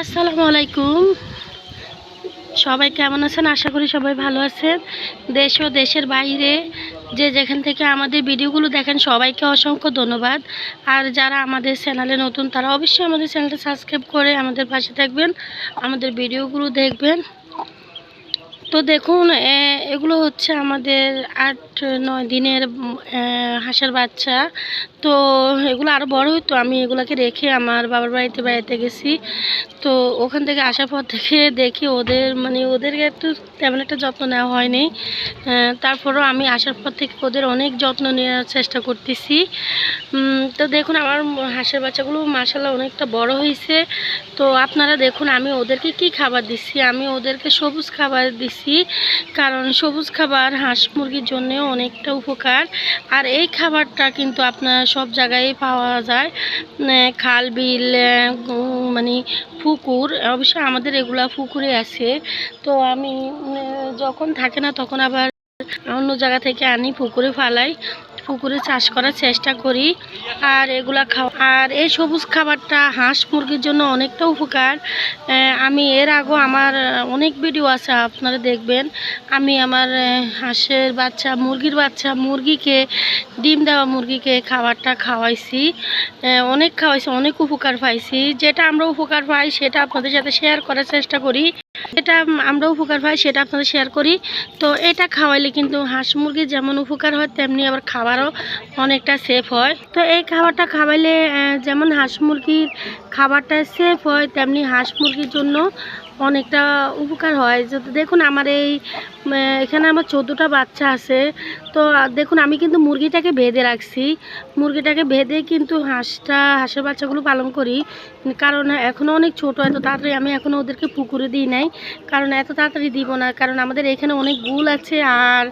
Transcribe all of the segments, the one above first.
আসসালামু আলাইকুম। সবাই কেমন আছেন? আশা করি সবাই ভালো আছেন। দেশ ও দেশের বাইরে যে যেখান থেকে আমাদের ভিডিওগুলো দেখেন, সবাইকে অসংখ্য ধন্যবাদ। আর যারা আমাদের চ্যানেলে নতুন, তারা অবশ্যই আমাদের চ্যানেলটা সাবস্ক্রাইব করে আমাদের পাশে থাকবেন, আমাদের ভিডিওগুলো দেখবেন। তো দেখুন এগুলো হচ্ছে আমাদের আট, নয় দিনের হাঁসের বাচ্চা। তো এগুলো আরও বড় হতো আমি এগুলোকে রেখে আমার বাবার বাড়িতে বেড়াতে গেছি। তো ওখান থেকে আসার পর থেকে দেখি ওদের মানে ওদেরকে একটু তেমন একটা যত্ন নেওয়া হয়নি। তারপরেও আমি আসার পর থেকে ওদের অনেক যত্ন নেওয়ার চেষ্টা করতেছি। তো দেখুন আমার হাঁসের বাচ্চাগুলো মাসাল্লাহ অনেকটা বড় হয়েছে তো আপনারা দেখুন আমি ওদেরকে কি খাবার দিচ্ছি আমি ওদেরকে সবুজ খাবার দিছি, কারণ সবুজ খাবার হাঁস মুরগির জন্য অনেকটা উপকার। আর এই খাবারটা কিন্তু আপনার সব জায়গায় পাওয়া যায়। খাল, বিল মানে পুকুর, অবশ্য আমাদের এগুলা পুকুরে আছে। তো আমি যখন থাকে না তখন আবার অন্য জায়গা থেকে আনি, পুকুরে ফালাই। পুকুরে চাষ করার চেষ্টা করি আর এগুলা খাওয়া আর এই সবুজ খাবারটা হাঁস মুরগির জন্য অনেকটা উপকার। আমি এর আগেও আমার অনেক ভিডিও আছে, আপনারা দেখবেন। আমি আমার হাঁসের বাচ্চা, মুরগির বাচ্চা, মুরগিকে, ডিম দেওয়া মুরগিকে খাবারটা খাওয়াইছি। অনেক খাওয়াইছি, অনেক উপকার পাইছি। যেটা আমরা উপকার পাই, সেটা আপনাদের সাথে শেয়ার করার চেষ্টা করি। যেটা আমরা উপকার পাই, সেটা আপনাদের শেয়ার করি। তো এটা খাওয়াইলে কিন্তু হাঁস মুরগির যেমন উপকার হয়, তেমনি আবার খাবারও অনেকটা সেফ হয়। তো এই খাবারটা খাওয়াইলে যেমন হাঁস মুরগির খাবারটা সেফ হয়, তেমনি হাঁস মুরগির জন্য অনেকটা উপকার হয়। যদি দেখুন আমার এই এখানে আমার চোদ্দোটা বাচ্চা আছে। তো দেখুন আমি কিন্তু মুরগিটাকে বেঁধে রাখছি। মুরগিটাকে বেঁধে কিন্তু হাঁসটা, হাঁসের বাচ্চাগুলো পালন করি। কারণ এখনও অনেক ছোট, এত তাড়াতাড়ি আমি এখনও ওদেরকে পুকুরে দিই নাই। কারণ এত তাড়াতাড়ি দিব না, কারণ আমাদের এখানে অনেক গুল আছে আর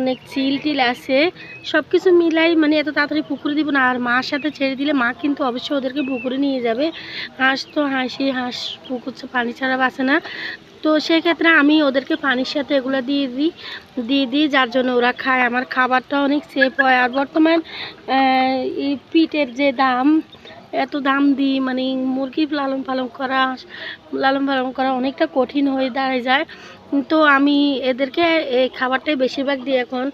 অনেক চিল টিল আছে। সব কিছু মিলাই মানে এত তাড়াতাড়ি পুকুরে দিব না, আর মার সাথে ছেড়ে দিলে মা কিন্তু অবশ্যই ওদেরকে পুকুরে নিয়ে যাবে। হাঁস তো হাসি, হাঁস পুকুর পানি ছাড়া বাঁচে না। তো সেক্ষেত্রে আমি ওদেরকে পানির সাথে এগুলো দিয়ে দিই দিয়ে দিই, যার জন্য ওরা খায়। আমার খাবারটা অনেক সেফ হয়। আর বর্তমান পিটের যে দাম এত দাম দিই মানে মুরগি লালন পালন করা, লালন পালন করা অনেকটা কঠিন হয়ে দাঁড়ায় যায়। তো আমি এদেরকে এই খাবারটাই বেশিরভাগ দিই এখন।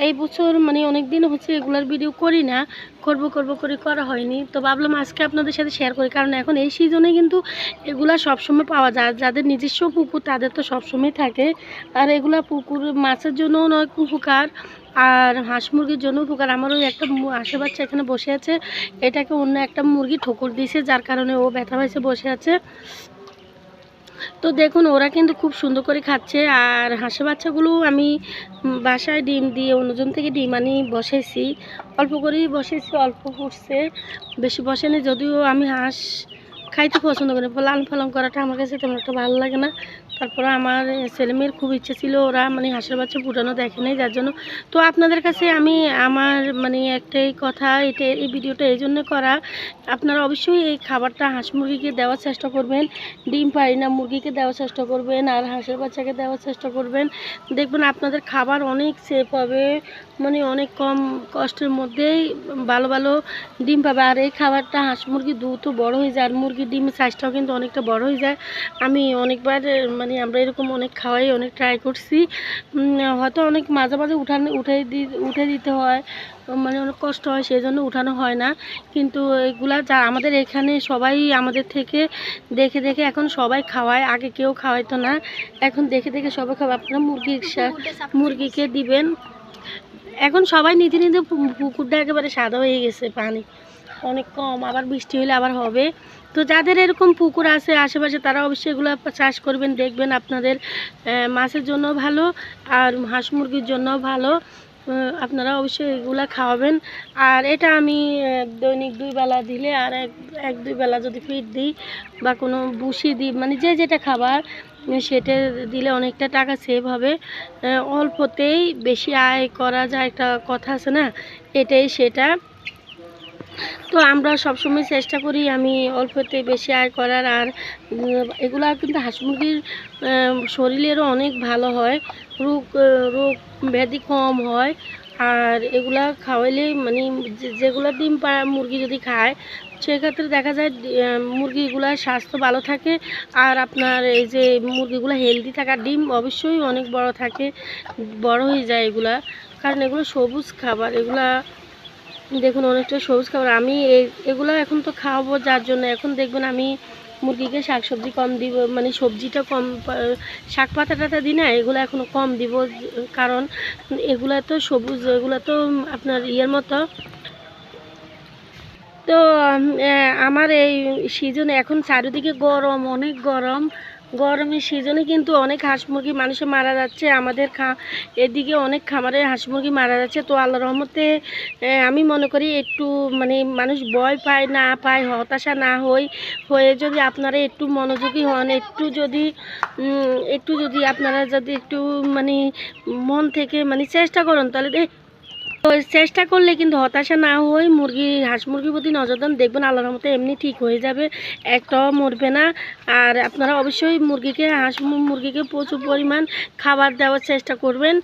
এই- বছর মানে অনেক দিন হচ্ছে এগুলার ভিডিও করি না, করব করব, করে করা হয়নি। তো ভাবলাম আজকে আপনাদের সাথে শেয়ার করি, কারণ এখন এই সিজনে কিন্তু এগুলা সবসময় পাওয়া যায়। যাদের নিজস্ব পুকুর, তাদের তো সবসময় থাকে। আর এগুলা পুকুর, মাছের জন্য নয়, উপকার। আর হাঁস মুরগির জন্য উপকার। আমার ওই একটা আশে বাচ্চা এখানে বসে আছে। এটাকে অন্য একটা মুরগি ঠোকর দিয়েছে, যার কারণে ও ব্যথা পাইছে, বসে আছে। তো দেখুন, ওরা কিন্তু খুব সুন্দর করে খাচ্ছে। আর হাঁসে বাচ্চাগুলো আমি বাসায় ডিম দিয়ে অন্যজন থেকে ডিম আনি বসেছি অল্প করেই বসেছি অল্প ফুটছে বেশি বসেনি যদিও আমি হাঁস খাইতে পছন্দ করি লালন পালন করাটা আমার কাছে তেমন একটা ভালো লাগে না। তারপরে আমার ছেলেমেয়ের খুব ইচ্ছে ছিল ওরা মানে হাঁসের বাচ্চা ফুটানো দেখে নাই, যার জন্য। তো আপনাদের কাছে আমি আমার মানে একটাই কথা, এটা এই ভিডিওটা এই জন্য করা, আপনারা অবশ্যই এই খাবারটা হাঁস মুরগিকে দেওয়ার চেষ্টা করবেন, ডিম পারি না মুরগিকে দেওয়ার চেষ্টা করবেন, আর হাঁসের বাচ্চাকে দেওয়ার চেষ্টা করবেন। দেখবেন আপনাদের খাবার অনেক সেফ হবে মানে অনেক কম কষ্টের মধ্যেই ভালো ভালো ডিম পাবে। আর এই খাবারটা হাঁস মুরগি দ্রুত বড় হয়ে যায়, আর মুরগির ডিমের সাইজটাও কিন্তু অনেকটা বড় হয়ে যায়। আমি অনেকবার মানে আমরা এরকম অনেক খাওয়াই অনেক ট্রাই করছি। হয়তো অনেক মাঝে মাঝে উঠানে উঠে উঠে দিতে হয় মানে অনেক কষ্ট হয় সেই জন্য উঠানো হয় না। কিন্তু এগুলা যা আমাদের এখানে সবাই আমাদের থেকে দেখে দেখে এখন সবাই খাওয়ায় আগে কেউ খাওয়াইতো না। এখন দেখে দেখে সবাই খাওয়ায়। আপনারা মুরগির সা- মুরগিকে দিবেন। এখন সবাই নিতে নিতে পুকুরটা একেবারে সাদা হয়ে গেছে, পানি অনেক কম, আবার বৃষ্টি হলে আবার হবে। তো যাদের এরকম পুকুর আছে, আশেপাশে তারা অবশ্যই এগুলো চাষ করবেন, দেখবেন আপনাদের মাছের জন্য ভালো আর হাঁস মুরগির জন্য ভালো। আপনারা অবশ্যই এগুলা খাওয়াবেন। আর এটা আমি দৈনিক দুই বেলা দিলে আর এক এক দুই বেলা যদি ফিট দিই বা কোনো বুসি দিই মানে যে যেটা খাবার সেটা দিলে অনেকটা টাকা সেভ হবে। অল্পতেই বেশি আয় করা যায় একটা কথা আছে না? এটাই সেটা। তো আমরা সবসময় চেষ্টা করি আমি অল্পতে বেশি আয় করার আর এগুলো কিন্তু হাঁস মুরগির শরীরেরও অনেক ভালো হয়। রোগ রোগ ব্যাধি কম হয়। আর এগুলা খাওয়াইলে মানে যেগুলো ডিম পাড়া মুরগি যদি খায়, সেক্ষেত্রে দেখা যায় মুরগিগুলার স্বাস্থ্য ভালো থাকে। আর আপনার এই যে মুরগিগুলো হেলদি থাকে ডিম অবশ্যই অনেক বড় থাকে, বড় হয়ে যায় এগুলা। কারণ এগুলো সবুজ খাবার, এগুলা দেখুন অনেকটা সবুজ খাবার। আমি এগুলো এখন তো খাওয়াবো যার জন্য। এখন দেখবেন আমি মুরগিকে শাকসবজি কম দিব মানে সবজিটা কম, শাক পাতা দিই না এগুলো এখনও কম দিব, কারণ এগুলা তো সবুজ, এগুলো তো আপনার ইয়ের মতো। তো আমার এই সিজন এখন চারিদিকে গরম, অনেক গরম। গরমের সিজনে কিন্তু অনেক হাঁস মুরগি মানুষে মারা যাচ্ছে, আমাদের খা, এদিকে অনেক খামারে হাঁস মুরগি মারা যাচ্ছে। তো আল্লাহ রহমতে আমি মনে করি একটু মানে মানুষ ভয় পায়, না পায়, হতাশা না হই, হয়ে যদি আপনারা একটু মনোযোগী হন, একটু যদি একটু যদি আপনারা যদি একটু মানে মন থেকে মানে চেষ্টা করেন, তাহলে তো চেষ্টা করলে কিন্তু হতাশা না হয়ে মুরগি, হাঁস মুরগির প্রতি নজর দেন। দেখবেন আল্লাহর মতো এমনি ঠিক হয়ে যাবে, একটাও মরবে না। আর আপনারা অবশ্যই মুরগিকে, হাঁস মুরগিকে প্রচুর পরিমাণ খাবার দেওয়ার চেষ্টা করবেন।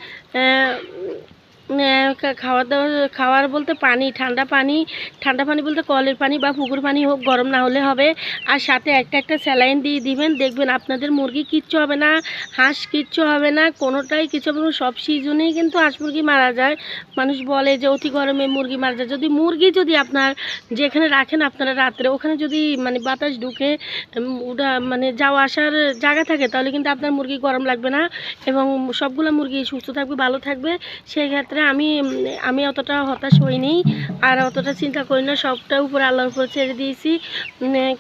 খাওয়ার দাওয়ার খাওয়ার বলতে পানি, ঠান্ডা পানি ঠান্ডা পানি বলতে কলের পানি বা পুকুর পানি হোক, গরম না হলে হবে। আর সাথে একটা একটা স্যালাইন দিয়ে দিবেন, দেখবেন আপনাদের মুরগি কিচ্ছু হবে না, হাঁস কিচ্ছু হবে না, কোনোটাই কিছু হবে সব সিজনেই কিন্তু হাঁস মুরগি মারা যায়। মানুষ বলে যে অতি গরমে মুরগি মারা যায়। যদি মুরগি যদি আপনার যেখানে রাখেন, আপনারা রাত্রে ওখানে যদি মানে বাতাস ঢুকে ওটা মানে যাওয়া আসার জায়গা থাকে, তাহলে কিন্তু আপনার মুরগি গরম লাগবে না। এবং সবগুলো মুরগি সুস্থ থাকবে, ভালো থাকবে। সেই ক্ষেত্রে আমি আমি অতটা হতাশ হইনি আর অতটা চিন্তা করি না সবটা উপর আল্লাহর উপর ছেড়ে দিয়েছি।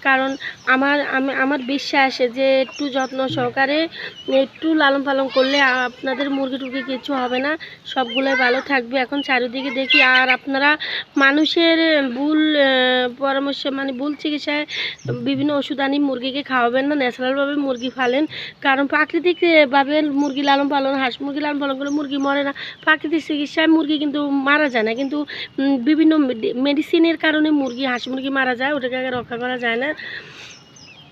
কারণ আমার, আমি, আমার বিশ্বাস যে একটু যত্ন সহকারে একটু লালন পালন করলে আপনাদের মুরগি টুরগি কিছু হবে না, সবগুলোই ভালো থাকবে। এখন চারিদিকে দেখি, আর আপনারা মানুষের ভুল পরামর্শ মানে ভুল চিকিৎসায় বিভিন্ন ওষুধ আনি মুরগিকে খাওয়াবেন না ন্যাচারালভাবে মুরগি ফালেন। কারণ প্রাকৃতিকভাবে মুরগি লালন পালন, হাঁস মুরগি লালন পালন করে মুরগি মরে না, প্রাকৃতিক চিকিৎসায় মুরগি কিন্তু মারা যায় না। কিন্তু বিভিন্ন মেডিসিনের কারণে মুরগি, হাঁস মুরগি মারা যায়, ওটাকে রক্ষা করা যায় না।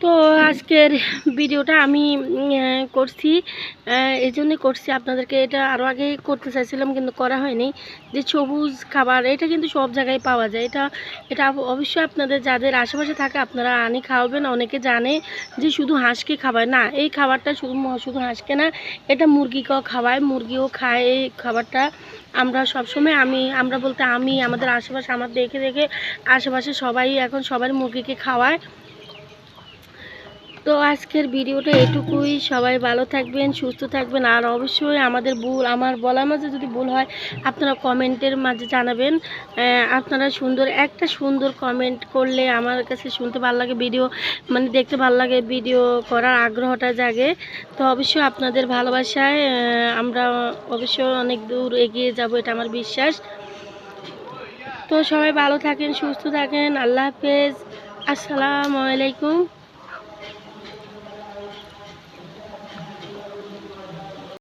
তো আজকের ভিডিওটা আমি করছি। এই জন্যই করছি। আপনাদেরকে এটা আরও আগে করতে চাইছিলাম, কিন্তু করা হয়নি। যে সবুজ খাবার, এটা কিন্তু সব জায়গায় পাওয়া যায়। এটা এটা অবশ্যই আপনাদের, যাদের আশেপাশে থাকে, আপনারা আনি, খাওয়াবেন। অনেকে জানে যে শুধু হাঁসকে খাওয়ায়। না, এই খাবারটা শুধু শুধু হাঁসকে না, এটা মুরগিকেও খাওয়ায়। মুরগিও খায় এই খাবারটা। আমরা সবসময় আমি, আমরা বলতে আমি, আমাদের আশেপাশে, আমার দেখে দেখে আশেপাশে সবাই এখন সবাই মুরগিকে খাওয়ায়। তো আজকের ভিডিওটা এটুকুই। সবাই ভালো থাকবেন, সুস্থ থাকবেন। আর অবশ্যই আমাদের ভুল, আমার বলার মাঝে যদি ভুল হয়, আপনারা কমেন্টের মাঝে জানাবেন। আপনারা সুন্দর, একটা সুন্দর কমেন্ট করলে আমার কাছে শুনতে ভালো লাগে, ভিডিও মানে দেখতে ভালো লাগে, ভিডিও করার আগ্রহটা জাগে। তো অবশ্যই আপনাদের ভালোবাসায় আমরা অবশ্যই অনেক দূর এগিয়ে যাব, এটা আমার বিশ্বাস। তো সবাই ভালো থাকেন, সুস্থ থাকেন। আল্লাহ হাফেজ। আসসালামু আলাইকুম।